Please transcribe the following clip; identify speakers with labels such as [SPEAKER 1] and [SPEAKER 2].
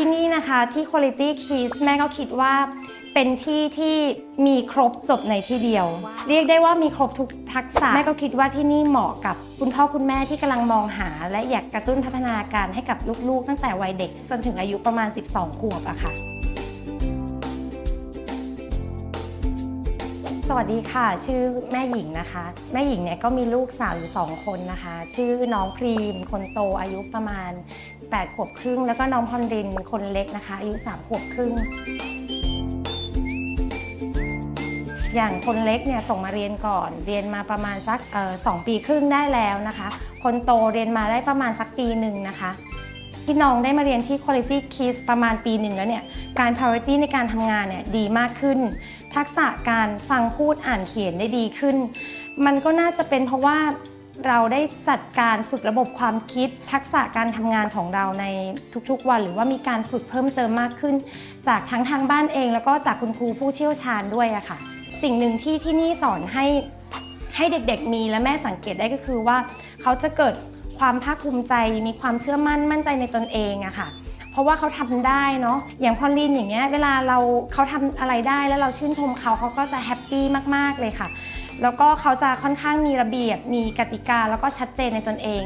[SPEAKER 1] ที่นี่นะคะที่ Quality Kids แม่ก็คิดว่าเป็นที่ที่มีครบจบในที่เดียว เรียกได้ว่ามีครบทุกทักษะแม่ก็คิดว่าที่นี่เหมาะกับคุณพ่อคุณแม่ที่กำลังมองหา และอยากกระตุ้นพัฒนาการให้กับลูกๆ ตั้งแต่วัยเด็กจนถึงอายุประมาณ 12 ขวบอะค่ะ สวัสดีค่ะ ชื่อแม่หญิงนะคะ แม่หญิงเนี่ยก็มีลูกสาวอยู่สองคนนะคะ ชื่อน้องครีม คนโตอายุประมาณ 8 ขวบครึ่ง แล้วก็น้องพรรินคนเล็กนะคะ อายุ 3 ขวบครึ่ง อย่างคนเล็กเนี่ยส่งมาเรียนก่อน เรียนมาประมาณสักสองปีครึ่งได้แล้วนะคะ คนโตเรียนมาได้ประมาณสักปีหนึ่งนะคะ ที่น้องได้มาเรียนที่ Quality Kids ประมาณปีหนึ่งแล้วเนี่ย การ priority ในการทำงานเนี่ยดีมากขึ้น ทักษะการฟังพูดอ่านเขียนได้ดีขึ้น มันก็น่าจะเป็นเพราะว่าเราได้จัดการฝึกระบบความคิด ทักษะการทำงานของเราในทุกๆวัน หรือว่ามีการฝึกเพิ่มเติมมากขึ้น จากทั้งทางบ้านเอง แล้วก็จากคุณครูผู้เชี่ยวชาญด้วยอะค่ะ สิ่งหนึ่งที่ที่นี่สอนให้ให้เด็กๆมีและแม่สังเกตได้ก็คือว่า เขาจะเกิด ความภาคภูมิใจ มีความเชื่อมั่นมั่นใจในตนเองอะค่ะ เพราะว่าเขาทำได้เนาะอย่างพอลลินอย่างเงี้ยเวลาเราเขาทำอะไรได้แล้วเราชื่นชมเขาเขาก็จะแฮปปี้มากๆเลยค่ะ แล้วก็เขาจะค่อนข้างมีระเบียบมีกติกาแล้วก็ชัดเจนในตนเอง